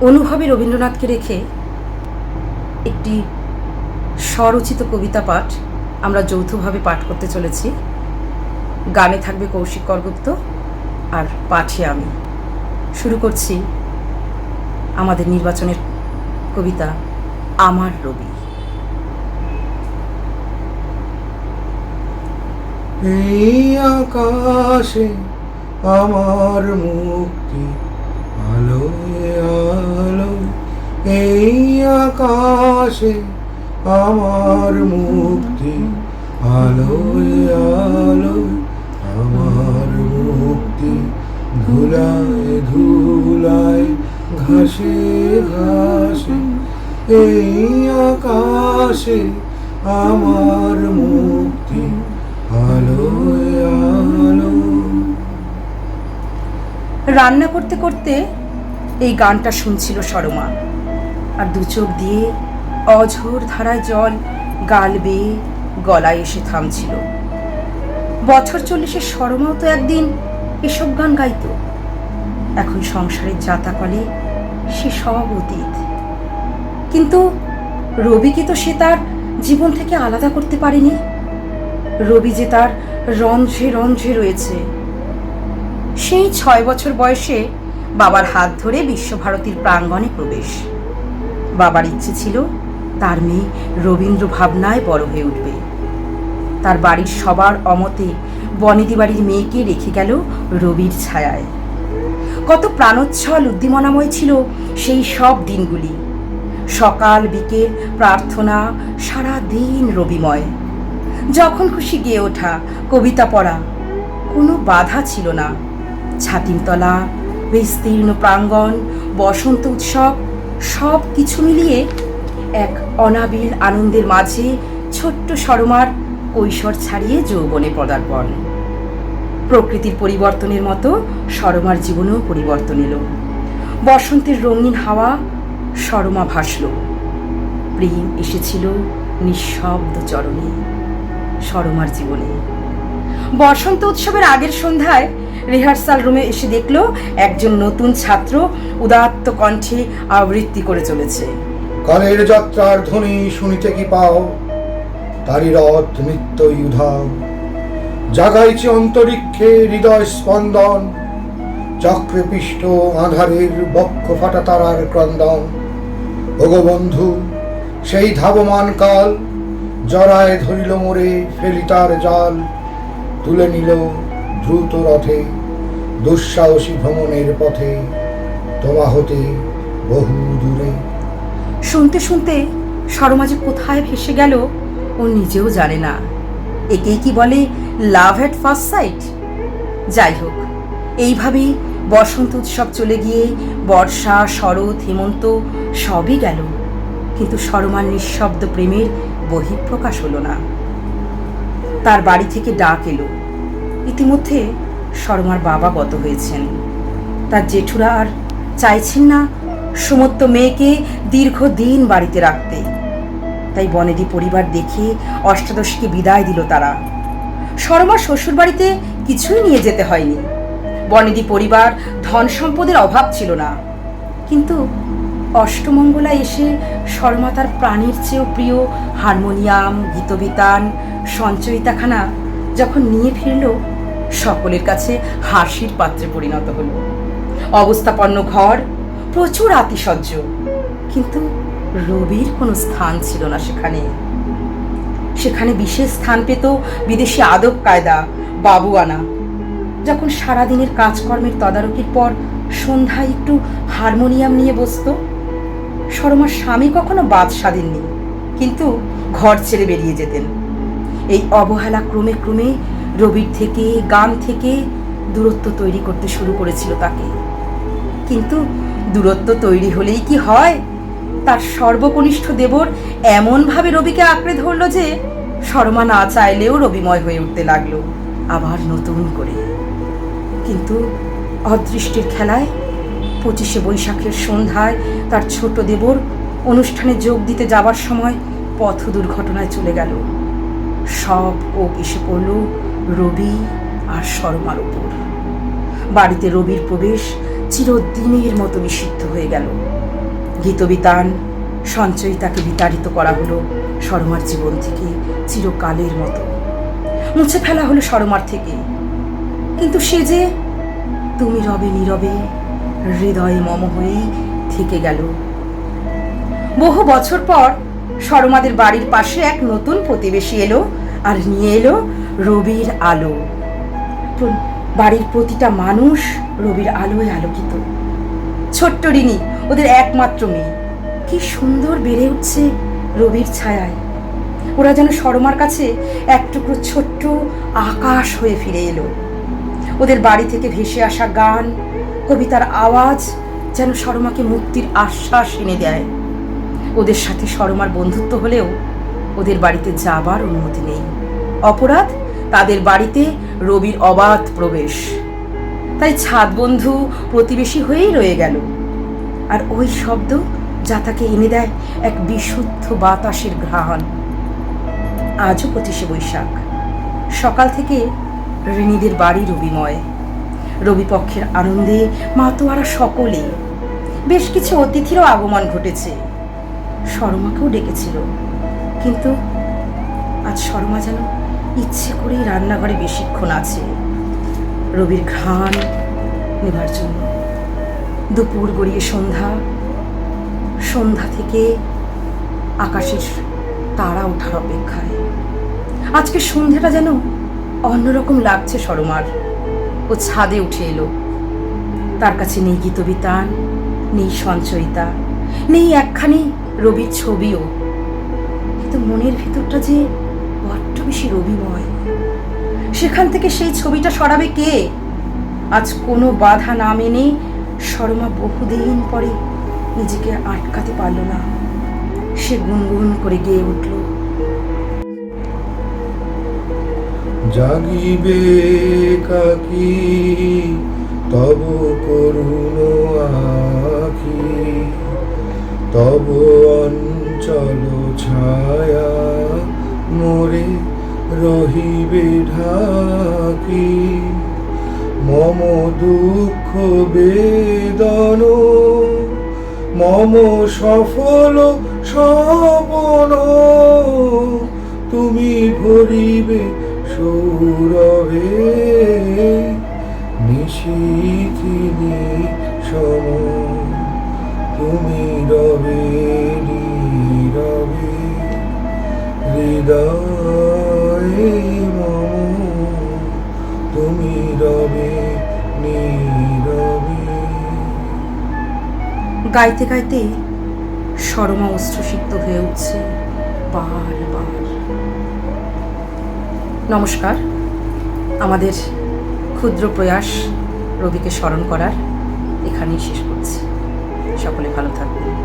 অনুভবে রবীন্দ্রনাথকে রেখে একটি স্বরচিত কবিতা পাঠ আমরা যৌথভাবে পাঠ করতে চলেছি। গানে থাকবে কৌশিক করগুপ্ত আর পাঠে আমি। শুরু করছি আমাদের নির্বাচনের কবিতা আমার রবি। এই আকাশে আমার মুক্তি আলো আলো এই আকাশে আমার মুক্তি আলো আলো আমার মুক্তি, ধুলায় ধুলায়, ঘাসে ঘাসে, এই আকাশে আমার মুক্তি আলো আলো। রান্না করতে করতে এই গানটা শুনছিল সরমা আর দু চোখ দিয়ে অঝোর ধারায় জল গাল বেয়ে গলায় এসে থামছিল। বছর চল্লিশের সরমাও তো একদিন এসব গান গাইতো। এখন সংসারের জাতাকলে সে সব অতীত। কিন্তু রবিকে তো সে তার জীবন থেকে আলাদা করতে পারেনি? রবি যে তার রঞ্ঝে রঞ্ঝে রয়েছে। সেই ছয় বছর বয়সে বাবার হাত ধরে বিশ্বভারতীর প্রাঙ্গণে প্রবেশ। বাবার ইচ্ছে ছিল তার মেয়ে রবীন্দ্র ভাবনায় বড় হয়ে উঠবে। তার বাড়ির সবার অমতে বনেদি বাড়ির মেয়েকে রেখে গেল রবির ছায়ায়। কত প্রাণোচ্ছল, উদ্দীমনাময় ছিল সেই সব দিনগুলি। সকাল, বিকেল, প্রার্থনা সারা দিন রবিময়। যখন খুশি গিয়ে ওঠা, কবিতা পড়া, কোনো বাধা ছিল না। ছাতিমতলা বিস্তীর্ণ প্রাঙ্গণ, বসন্ত উৎসব সব কিছু মিলিয়ে এক অনাবিল আনন্দের মাঝে ছোট্ট সরমার কৈশোর ছাড়িয়ে যৌবনে পদার্পণ। প্রকৃতির পরিবর্তনের মতো সরমার জীবনেও পরিবর্তন এলো। বসন্তের রঙিন হাওয়া সরমা ভাসল। প্রেম এসেছিল নিঃশব্দ চরণে সরমার জীবনে। বসন্ত উৎসবের আগের সন্ধ্যায় রিহার্সাল রুমে এসে দেখল একজন নতুন ছাত্র উদাত্ত কণ্ঠে আবৃত্তি করে চলেছে। কালের যাত্রার ধ্বনি শুনিতে কি পাও? তারি রথ নিত্যই উধাও। জাগাইছে অন্তরিক্ষে হৃদয় স্পন্দন চক্রে পিষ্ট আধারের বক্ষ ফাটা তারার ক্রন্দন। ওগো বন্ধু, সেই ধাবমান কাল জরায় ধরিল মোরে ফেলি তার জাল, তুলে নিল দ্রুত রথে, দুঃসাহসী ভ্রমণের পথে, তোমা হতে বহু দূরে। শুনতে শুনতে সরমা যে কোথায় ভেসে গেল, ও নিজেও জানে না। একেই কি বলে লাভ অ্যাট ফার্স্ট সাইট যাই হোক, এইভাবেই বসন্ত উৎসব চলে গিয়ে বর্ষা, শরৎ, হেমন্ত সবই গেল। কিন্তু সরমার নিঃশব্দ প্রেমের বহিঃপ্রকাশ হলো না। তার বাড়ি থেকে ডাক এলো। ইতিমধ্যে শর্মার বাবা গত হয়েছেন। তার জেঠুরা আর চাইছেন না সমস্ত মেয়েকে দীর্ঘদিন বাড়িতে রাখতে। তাই বনেদি পরিবার দেখে অষ্টাদশীকে বিদায় দিল তারা। শর্মার শ্বশুর বাড়িতে কিছুই নিয়ে যেতে হয়নি। বনেদি পরিবার ধন সম্পদের অভাব ছিল না। কিন্তু অষ্টমঙ্গলা এসে শর্মা তার প্রাণীর চেয়েও প্রিয় হারমোনিয়াম, গীতবিতান, সঞ্চয়িতাখানা যখন নিয়ে ফিরল সকলের কাছে হাসির পাত্রে পরিণত হলো। অবস্থাপন্ন ঘর প্রচুর আতিশয্য, কিন্তু রবির কোনো স্থান ছিল না সেখানে। সেখানে বিশেষ স্থান পেত বিদেশি আদব কায়দা বাবু আনা যখন সারাদিনের কাজকর্মের তদারকির পর সন্ধ্যায় একটু হারমোনিয়াম নিয়ে বসতো। শর্মার স্বামী কখনো বাদ স্বাধীননি কিন্তু ঘর ছেড়ে বেরিয়ে যেতেন। এই অবহেলা ক্রমে ক্রমে রবির থেকে, গান থেকে দূরত্ব তৈরি করতে শুরু করেছিল তাকে। কিন্তু দূরত্ব তৈরি হলেই কি হয়? তার সর্বকনিষ্ঠ দেবর এমনভাবে রবিকে আঁকড়ে ধরলো যে শর্মা না চাইলেও রবিময় হয়ে উঠতে লাগল আবার নতুন করে। কিন্তু অদৃষ্টির খেলায় পঁচিশে বৈশাখের সন্ধ্যায় তার ছোট দেবর অনুষ্ঠানে যোগ দিতে যাবার সময় পথ দুর্ঘটনায় চলে গেল। সব ও এসে পড়ল রবি আর শর্মার উপর। বাড়িতে রবির প্রবেশ চিরদিনের মতো নিষিদ্ধ হয়ে গেল। গীতবিতান সঞ্চয়িতাকে বিতাড়িত করা হলো শর্মার জীবন থেকে চিরকালের মতো। মুছে ফেলা হলো সরমার থেকে। কিন্তু সে যে তুমি রবে নীরবে হৃদয়ে মম হয়েই থেকে গেল। বহু বছর পর সরমাদের বাড়ির পাশে এক নতুন প্রতিবেশী এলো আর নিয়ে এলো রবির আলো। বাড়ির প্রতিটা মানুষ রবির আলোয় আলোকিত। ছোট্ট রিনি, ওদের একমাত্র মেয়ে। কি সুন্দর বেড়ে উঠছে রবির ছায়ায়। ওরা যেন শর্মার কাছে এক টুকরো ছোট্ট আকাশ হয়ে ফিরে এলো। ওদের বাড়ি থেকে ভেসে আসা গান, কবিতার আওয়াজ যেন শর্মাকে মুক্তির আশ্বাস এনে দেয়। ওদের সাথে সরমার বন্ধুত্ব হলেও ওদের বাড়িতে যাবার অনুমতি নেই। অপরাধ তাদের বাড়িতে রবির অবাধ প্রবেশ। তাই ছাদ বন্ধু প্রতিবেশী হয়েই রয়ে গেল। আর ওই শব্দ যা তাকে এনে দেয় এক বিশুদ্ধ বাতাসের ঘ্রাণ। আজও পঁচিশে বৈশাখ। সকাল থেকে ঋণীদের বাড়ি রবিময়। রবিপক্ষের আনন্দে মাতোয়ারা সকলে। বেশ কিছু অতিথিরও আগমন ঘটেছে। শর্মাকেও ডেকেছিল। কিন্তু আজ শর্মা যেন ইচ্ছে করেই রান্নাঘরে বেশিক্ষণ আছে। রবির ঘ্রাণ নেবার জন্য। দুপুর গড়িয়ে সন্ধ্যা। সন্ধ্যা থেকে আকাশের তারা ওঠার অপেক্ষায়। আজকে সন্ধ্যাটা যেন অন্যরকম লাগছে সরমার। ও ছাদে উঠে এলো। তার কাছে নেই গীতবিতান, নেই সঞ্চয়িতা, নেই একখানি রবির ছবিও। কিন্তু মনের ভিতরটা যে বড্ড বেশি রবিময়। সেখান থেকে সেই ছবিটা সরাবে কে? আজ কোনো বাধা না মেনে শর্মা বহুদিন পরে নিজেকে আটকাতে পারল না। সে গুনগুন করে গেয়ে উঠল। জাগিবে কাকি, তব করুণ আখি, তব অঞ্চল ছায়া। মোরে রহিবে ঢাকি। মম দুঃখ বেদন, মম সফল সবন তুমি ভরিবে সৌরভে, নিশিথিনি সম তুমি রবে গাইতে গাইতে সরমা অশ্রুসিক্ত হয়ে উঠছে বারবার নমস্কার, আমাদের ক্ষুদ্র প্রয়াস রবিকে স্মরণ করার এখানেই শেষ করছি। সকলে ভালো থাকবেন।